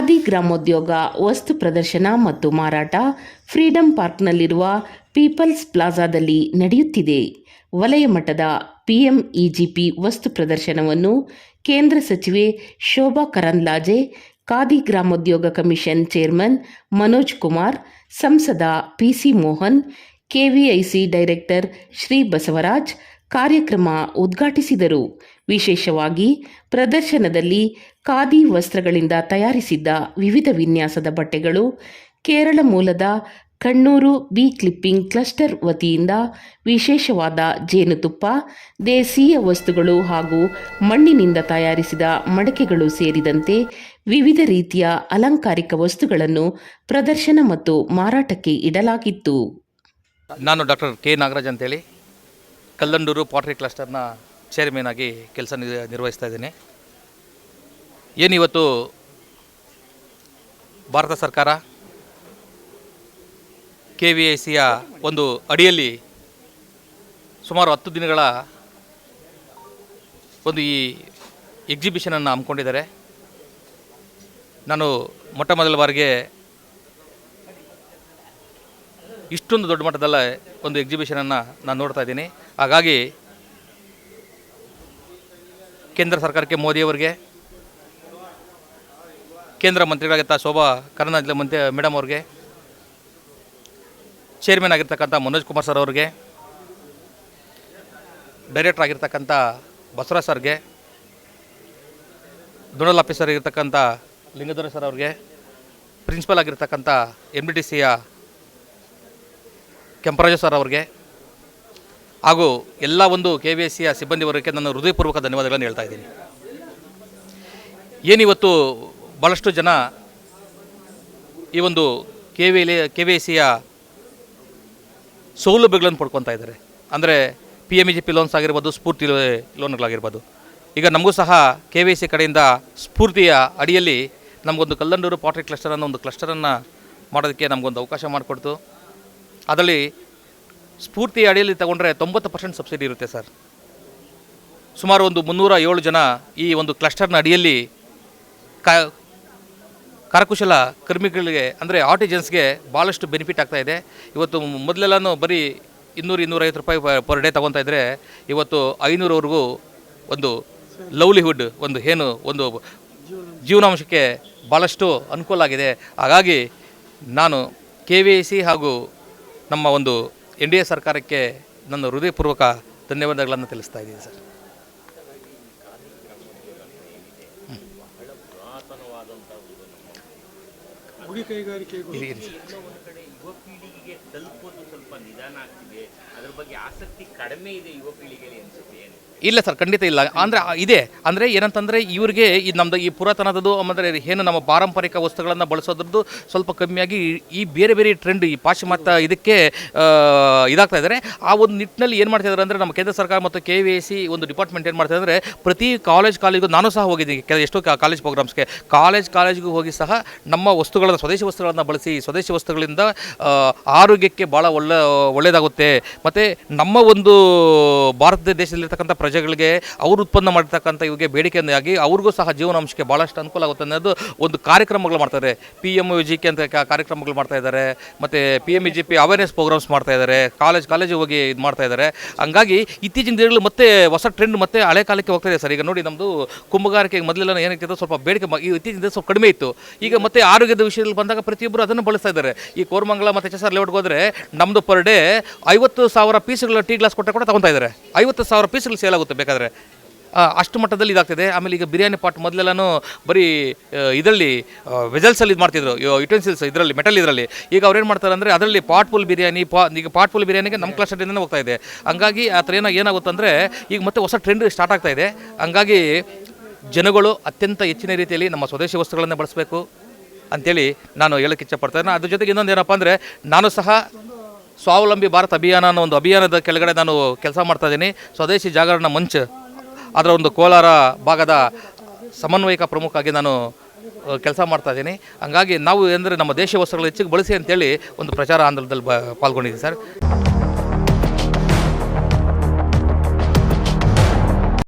ಗ್ರಾಮೋದ್ಯೋಗ, ವಸ್ತು ಪ್ರದರ್ಶನ ಮತ್ತು ಮಾರಾಟ ಫ್ರೀಡಂ ಪಾರ್ಕ್ನಲ್ಲಿರುವ ಪೀಪಲ್ಸ್ ಪ್ಲಾಜಾದಲ್ಲಿ ನಡೆಯುತ್ತಿದೆ. ವಲಯ ಮಟ್ಟದ ಪಿಎಂಇಜಿಪಿ ವಸ್ತು ಪ್ರದರ್ಶನವನ್ನು ಕೇಂದ್ರ ಸಚಿವೆ ಶೋಭಾ ಕರಂದ್ಲಾಜೆ, ಖಾದಿ ಗ್ರಾಮೋದ್ಯೋಗ ಕಮಿಷನ್ ಚೇರ್ಮನ್ ಮನೋಜ್ ಕುಮಾರ್, ಸಂಸದ PC Mohan, KVIC director Shri Basavaraj ಕಾರ್ಯಕ್ರಮ ಉದ್ಘಾಟಿಸಿದರು. ವಿಶೇಷವಾಗಿ ಪ್ರದರ್ಶನದಲ್ಲಿ ಖಾದಿ ವಸ್ತ್ರಗಳಿಂದ ತಯಾರಿಸಿದ್ದ ವಿವಿಧ ವಿನ್ಯಾಸದ ಬಟ್ಟೆಗಳು, ಕೇರಳ ಮೂಲದ ಕಣ್ಣೂರು ಬಿ ಕ್ಲಿಪ್ಪಿಂಗ್ ಕ್ಲಸ್ಟರ್ ವತಿಯಿಂದ ವಿಶೇಷವಾದ ಜೇನುತುಪ್ಪ, ದೇಸೀಯ ವಸ್ತುಗಳು ಹಾಗೂ ಮಣ್ಣಿನಿಂದ ತಯಾರಿಸಿದ ಮಡಕೆಗಳು ಸೇರಿದಂತೆ ವಿವಿಧ ರೀತಿಯ ಅಲಂಕಾರಿಕ ವಸ್ತುಗಳನ್ನು ಪ್ರದರ್ಶನ ಮತ್ತು ಮಾರಾಟಕ್ಕೆ ಇಡಲಾಗಿತ್ತು. ನಾನು ಡಾಕ್ಟರ್ ಕೆ ನಾಗರಾಜ್ ಅಂತೇಳಿ. ಕಲ್ಲಂಡೂರು ಪಾಟ್ರಿ ಕ್ಲಸ್ಟರ್ನ ಚೇರ್ಮನ್ ಆಗಿ ಕೆಲಸ ನಿರ್ವಹಿಸ್ತಾ ಇದ್ದೀನಿ. ಏನಿವತ್ತು ಭಾರತ ಸರ್ಕಾರ ಕೆ ವಿ ಐ ಸಿಯ ಒಂದು ಅಡಿಯಲ್ಲಿ ಸುಮಾರು ಹತ್ತು ದಿನಗಳ ಒಂದು ಈ ಎಕ್ಸಿಬಿಷನನ್ನು ಹಮ್ಮಿಕೊಂಡಿದ್ದಾರೆ. ನಾನು ಮೊಟ್ಟ ಮೊದಲ ಬಾರಿಗೆ ಇಷ್ಟೊಂದು ದೊಡ್ಡ ಮಟ್ಟದಲ್ಲ ಒಂದು ಎಕ್ಸಿಬಿಷನನ್ನು ನಾನು ನೋಡ್ತಾ ಇದ್ದೀನಿ. ಹಾಗಾಗಿ ಕೇಂದ್ರ ಸರ್ಕಾರಕ್ಕೆ ಮೋದಿಯವರಿಗೆ ಕೇಂದ್ರ ಮಂತ್ರಿಗಳಾಗಿರ್ತ ಶೋಭಾ ಕರ್ನಾಟಕ ಮಂತ್ರಿ ಮೇಡಮ್ ಅವ್ರಿಗೆ ಚೇರ್ಮನ್ ಆಗಿರ್ತಕ್ಕಂಥ ಮನೋಜ್ ಕುಮಾರ್ ಸರ್ ಅವ್ರಿಗೆ ಡೈರೆಕ್ಟರ್ ಆಗಿರ್ತಕ್ಕಂಥ ಬಸವರಾಜ್ ಸರ್ಗೆ ನೋಡಲ್ ಆಫೀಸರ್ ಆಗಿರ್ತಕ್ಕಂಥ ಲಿಂಗಧರ ಸರ್ ಅವ್ರಿಗೆ ಪ್ರಿನ್ಸಿಪಲ್ ಆಗಿರ್ತಕ್ಕಂಥ ಎಂ ಬಿ ಟಿ ಸಿಯ ಕೆಂಪರಾಜ ಸರ್ ಅವ್ರಿಗೆ. ಹಾಗೂ ಎಲ್ಲ ಒಂದು ಕೆ ವಿ ಎಸ್ ಸಿಯ ಸಿಬ್ಬಂದಿ ವರ್ಗಕ್ಕೆ ನನ್ನ ಹೃದಯಪೂರ್ವಕ ಧನ್ಯವಾದಗಳನ್ನು ಹೇಳ್ತಾ ಇದ್ದೀನಿ. ಏನಿವತ್ತು ಭಾಳಷ್ಟು ಜನ ಈ ಒಂದು K V K V S ಸಿಯ ಸೌಲಭ್ಯಗಳನ್ನು ಪಡ್ಕೊತಾ ಇದ್ದಾರೆ. ಅಂದರೆ P M E G P loans ಆಗಿರ್ಬೋದು, ಸ್ಫೂರ್ತಿ ಲೋನ್ಗಳಾಗಿರ್ಬೋದು ಈಗ ನಮಗೂ ಸಹ ಕೆ ವಿ ಸಿ ಕಡೆಯಿಂದ ಸ್ಫೂರ್ತಿಯ ಅಡಿಯಲ್ಲಿ ನಮಗೊಂದು ಕಲ್ಲಂಡೂರು ಪಾಟ್ರಿ ಕ್ಲಸ್ಟರ್ ಅನ್ನೋ ಒಂದು ಕ್ಲಸ್ಟರನ್ನು ಮಾಡೋದಕ್ಕೆ ನಮಗೊಂದು ಅವಕಾಶ ಮಾಡಿಕೊಡ್ತು. ಅದರಲ್ಲಿ ಸ್ಫೂರ್ತಿ ಅಡಿಯಲ್ಲಿ ತಗೊಂಡ್ರೆ ತೊಂಬತ್ತು ಪರ್ಸೆಂಟ್ ಸಬ್ಸಿಡಿ ಇರುತ್ತೆ ಸರ್. ಸುಮಾರು ಒಂದು ಮುನ್ನೂರ ಏಳು ಜನ ಈ ಒಂದು ಕ್ಲಸ್ಟರ್ನ ಅಡಿಯಲ್ಲಿ ಕ ಕರಕುಶಲ ಕರ್ಮಿಗಳಿಗೆ, ಅಂದರೆ ಆರ್ಟಿಜನ್ಸ್ಗೆ ಭಾಳಷ್ಟು ಬೆನಿಫಿಟ್ ಆಗ್ತಾ ಇದೆ. ಇವತ್ತು ಮೊದಲೆಲ್ಲನೂ ಬರೀ ಇನ್ನೂರು ಇನ್ನೂರೈವತ್ತು ರೂಪಾಯಿ ಪರ್ ಡೇ ತೊಗೊತಾ ಇದ್ದರೆ ಇವತ್ತು ಐನೂರವರೆಗೂ ಒಂದು ಲವ್ಲಿಹುಡ್, ಒಂದು ಏನು, ಒಂದು ಜೀವನಾಂಶಕ್ಕೆ ಭಾಳಷ್ಟು ಅನುಕೂಲ ಆಗಿದೆ. ಹಾಗಾಗಿ ನಾನು ಕೆ ವಿ ಸಿ ಹಾಗೂ ನಮ್ಮ ಒಂದು ಎನ್ ಡಿ ಎ ಸರ್ಕಾರಕ್ಕೆ ನನ್ನ ಹೃದಯಪೂರ್ವಕ ಧನ್ಯವಾದಗಳನ್ನು ತಿಳಿಸ್ತಾ ಇದ್ದೀನಿ ಸರ್. ಕೈಗಾರಿಕೆ ಸ್ವಲ್ಪ ನಿಧಾನ ಆಗ್ತಿದೆ. ಅದ್ರ ಬಗ್ಗೆ ಆಸಕ್ತಿ ಕಡಿಮೆ ಇದೆ ಯುವ ಪೀಳಿಗೆಯಲ್ಲಿ ಅನ್ಸುತ್ತೆ ಏನು? ಇಲ್ಲ ಸರ್, ಖಂಡಿತ ಇಲ್ಲ. ಅಂದರೆ ಇದೆ. ಅಂದರೆ ಏನಂತಂದರೆ ಇವರಿಗೆ ಈ ನಮ್ಮದು ಈ ಪುರಾತನದ್ದು, ಅಂದರೆ ಏನು ನಮ್ಮ ಪಾರಂಪರಿಕ ವಸ್ತುಗಳನ್ನು ಬಳಸೋದ್ರದ್ದು ಸ್ವಲ್ಪ ಕಮ್ಮಿಯಾಗಿ ಈ ಬೇರೆ ಬೇರೆ ಟ್ರೆಂಡ್ ಈ ಪಾಶ್ಚಿಮಾತ್ಯ ಇದಕ್ಕೆ ಇದಾಗ್ತಾ ಇದ್ದಾರೆ ಆ ಒಂದು ನಿಟ್ಟಿನಲ್ಲಿ ಏನು ಮಾಡ್ತಾ ಇದ್ದಾರೆ ಅಂದರೆ ನಮ್ಮ ಕೇಂದ್ರ ಸರ್ಕಾರ ಮತ್ತು ಕೆ ವಿ ಸಿ ಒಂದು ಡಿಪಾರ್ಟ್ಮೆಂಟ್ ಏನು ಮಾಡ್ತಾ ಇದ್ದಾರೆ ಪ್ರತಿ ಕಾಲೇಜ್ ಕಾಲೇಜಿಗೂ ನಾನು ಸಹ ಹೋಗಿದ್ದೀನಿ ಎಷ್ಟೋ ಕಾಲೇಜ್ ಪ್ರೋಗ್ರಾಮ್ಸ್ಗೆ ಕಾಲೇಜ್ ಕಾಲೇಜಿಗೂ ಹೋಗಿ ಸಹ ನಮ್ಮ ವಸ್ತುಗಳನ್ನು, ಸ್ವದೇಶಿ ವಸ್ತುಗಳನ್ನು ಬಳಸಿ, ಸ್ವದೇಶಿ ವಸ್ತುಗಳಿಂದ ಆರೋಗ್ಯಕ್ಕೆ ಭಾಳ ಒಳ್ಳೆ ಒಳ್ಳೆಯದಾಗುತ್ತೆ ಮತ್ತು ನಮ್ಮ ಒಂದು ಭಾರತ ದೇಶದಲ್ಲಿರ್ತಕ್ಕಂಥ ಪ್ರಜೆಗಳಿಗೆ ಅವರು ಉತ್ಪನ್ನ ಮಾಡಿರ್ತಕ್ಕಂಥ ಇವಿಗೆ ಬೇಡಿಕೆಯಾಗಿ ಅವ್ರಿಗೂ ಸಹ ಜೀವನಾಂಶಕ್ಕೆ ಭಾಳಷ್ಟು ಅನುಕೂಲ ಆಗುತ್ತೆ ಅನ್ನೋದು ಒಂದು ಕಾರ್ಯಕ್ರಮಗಳು ಮಾಡ್ತಾರೆ. P M U G K ಅಂತ ಕಾರ್ಯಕ್ರಮಗಳು ಮಾಡ್ತಾ ಇದ್ದಾರೆ. ಮತ್ತು P M E G P awareness programmes ಮಾಡ್ತಾ ಇದ್ದಾರೆ. ಕಾಲೇಜ್ ಕಾಲೇಜಿಗೆ ಹೋಗಿ ಇದು ಮಾಡ್ತಾ ಇದ್ದಾರೆ. ಹಂಗಾಗಿ ಇತ್ತೀಚಿನ ದಿನಗಳು ಮತ್ತೆ ಹೊಸ ಟ್ರೆಂಡ್ ಮತ್ತೆ ಹಳೆ ಕಾಲಕ್ಕೆ ಹೋಗ್ತಾ ಇದೆ ಸರ್. ಈಗ ನೋಡಿ ನಮ್ಮದು ಕುಂಭಗಾರಿಕೆಗೆ ಮೊದಲೆಲ್ಲ ಏನಕ್ಕೆ ಸ್ವಲ್ಪ ಬೇಡಿಕೆ ಇತ್ತೀಚಿನ ದಿನ ಸ್ವಲ್ಪ ಕಡಿಮೆ ಇತ್ತು. ಈಗ ಮತ್ತೆ ಆರೋಗ್ಯದ ವಿಷಯದಲ್ಲಿ ಬಂದಾಗ ಪ್ರತಿಯೊಬ್ಬರು ಅದನ್ನು ಬಳಸ್ತಾ ಇದ್ದಾರೆ. ಈ ಕೋರ್ಮಂಗಲ ಮತ್ತು ಎಚ್ ಎಸ್ ಆರ್ ಲೇಔಟ್ಗೆ ಹೋದರೆ ನಮ್ಮದು ಪರ್ ಡೇ ಐವತ್ತು ಸಾವಿರ ಪೀಸ್ಗಳ ಟೀ ಗ್ಲಾಸ್ ಕೊಟ್ಟರೆ ಕೂಡ ತಗೊತಾ ಇದ್ದಾರೆ. ಐವತ್ತು ಸಾವಿರ ಪೀಸ್ಗಳು ಸೇಲ್ ಆಗುತ್ತೆ. ಬೇಕಾದರೆ. ಆ, ಅಷ್ಟು ಮಟ್ಟದಲ್ಲಿ ಇದಾಗ್ತಿದೆ. ಆಮೇಲೆ ಈಗ ಬಿರಿಯಾನಿ ಪಾಟ್ ಮೊದಲೆಲ್ಲನೂ ಬರೀ ಇದರಲ್ಲಿ ವೆಜಲ್ಸಲ್ಲಿ ಇದು ಮಾಡ್ತಿದ್ರು ಯುಟೆನ್ಸಿಲ್ಸ್ ಇದರಲ್ಲಿ ಮೆಟಲ್ ಇದರಲ್ಲಿ. ಈಗ ಅವ್ರು ಏನು ಮಾಡ್ತಾರೆ ಅಂದರೆ ಅದರಲ್ಲಿ ಪಾಟ್ ಫುಲ್ ಬಿರಿಯಾನಿ ಪಾ ಈಗ ಪಾಟ್ ಫುಲ್ ಬಿರಿಯಾನಿಗೆ ನಮ್ಮ ಕ್ಲಸ್ಟರ್ದಿಂದ ಹೋಗ್ತಾ ಇದೆ. ಹಂಗಾಗಿ ಆ ಥರ ಏನೋ ಏನಾಗುತ್ತೆ ಅಂದರೆ ಈಗ ಮತ್ತೆ ಹೊಸ ಟ್ರೆಂಡ್ ಸ್ಟಾರ್ಟ್ ಆಗ್ತಾ ಇದೆ. ಹಂಗಾಗಿ ಜನಗಳು ಅತ್ಯಂತ ಹೆಚ್ಚಿನ ರೀತಿಯಲ್ಲಿ ನಮ್ಮ ಸ್ವದೇಶಿ ವಸ್ತುಗಳನ್ನು ಬಳಸಬೇಕು ಅಂತೇಳಿ ನಾನು ಹೇಳಕ್ಕೆ ಇದ್ದೇನೆ ಅದ್ರ ಜೊತೆಗೆ ಇನ್ನೊಂದು ಏನಪ್ಪ ಅಂದರೆ ನಾನು ಸಹ ಸ್ವಾವಲಂಬಿ ಭಾರತ ಅಭಿಯಾನ ಅನ್ನೋ ಒಂದು ಅಭಿಯಾನದ ಕೆಳಗಡೆ ನಾನು ಕೆಲಸ ಮಾಡ್ತಾ ಇದ್ದೀನಿ. ಸ್ವದೇಶಿ ಜಾಗರಣ ಮಂಚ್ ಅದರ ಒಂದು ಕೋಲಾರ ಭಾಗದ ಸಮನ್ವಯಕ ಪ್ರಮುಖ ಆಗಿ ನಾನು ಕೆಲಸ ಮಾಡ್ತಾ ಇದ್ದೀನಿ. ಹಂಗಾಗಿ ನಾವು ಅಂದರೆ ನಮ್ಮ ದೇಶ ವಸ್ತುಗಳು ಹೆಚ್ಚಿಗೆ ಬಳಸಿ ಅಂತೇಳಿ ಒಂದು ಪ್ರಚಾರ ಆಂದೋಲನದಲ್ಲಿ ಬ, ಪಾಲ್ಗೊಂಡಿದ್ದೀನಿ ಸರ್.